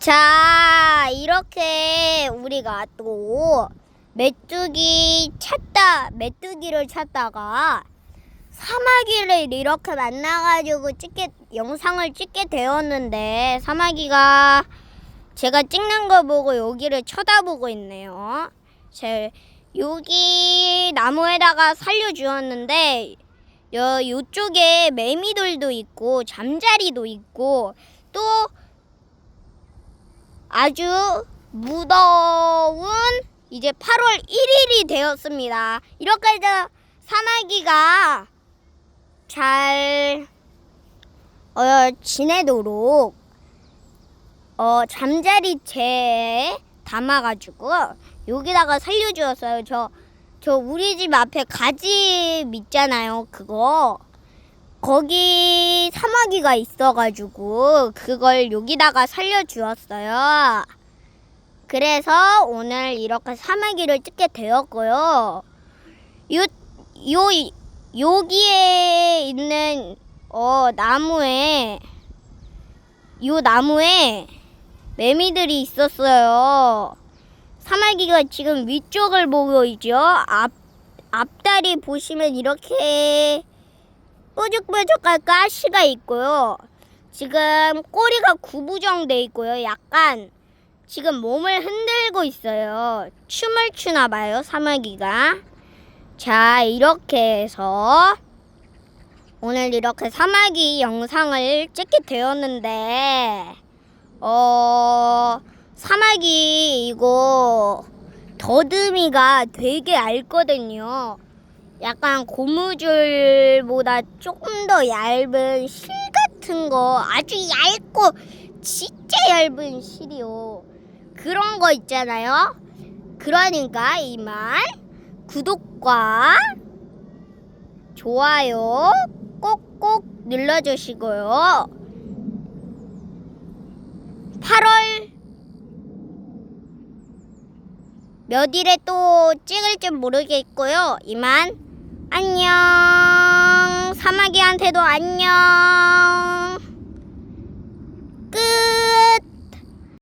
자, 이렇게 우리가 또 메뚜기 찾다, 메뚜기를 찾다가 사마귀를 이렇게 만나가지고 찍게, 영상을 찍게 되었는데, 사마귀가 제가 찍는 거 보고 여기를 쳐다보고 있네요. 제, 여기 나무에다가 살려주었는데, 여, 요쪽에 매미들도 있고, 잠자리도 있고, 또 아주 무더운 이제 8월 1일이 되었습니다. 이렇게 해서 사마귀가 잘 어, 지내도록 어, 잠자리채에 담아가지고 여기다가 살려주었어요. 저, 저 우리 집 앞에 가집 있잖아요. 그거. 거기 사마귀가 있어가지고 그걸 여기다가 살려주었어요. 그래서 오늘 이렇게 사마귀를 찍게 되었고요. 요, 요, 여기에 있는 어, 나무에 요 나무에 매미들이 있었어요. 사마귀가 지금 위쪽을 보고 있죠. 앞 앞다리 보시면 이렇게 뾰족뾰족한 가시가 있고요. 지금 꼬리가 구부정돼 있고요. 약간 지금 몸을 흔들고 있어요. 춤을 추나 봐요, 사마귀가. 자, 이렇게 해서 오늘 이렇게 사마귀 영상을 찍게 되었는데 어 사마귀 이거 더듬이가 되게 얇거든요. 약간 고무줄보다 조금 더 얇은 실 같은 거 아주 얇고 진짜 얇은 실이요. 그런 거 있잖아요. 그러니까 이만 구독과 좋아요 꼭꼭 눌러주시고요. 8월 몇 일에 또 찍을지 모르겠고요. 이만 안녕. 사마귀한테도 안녕.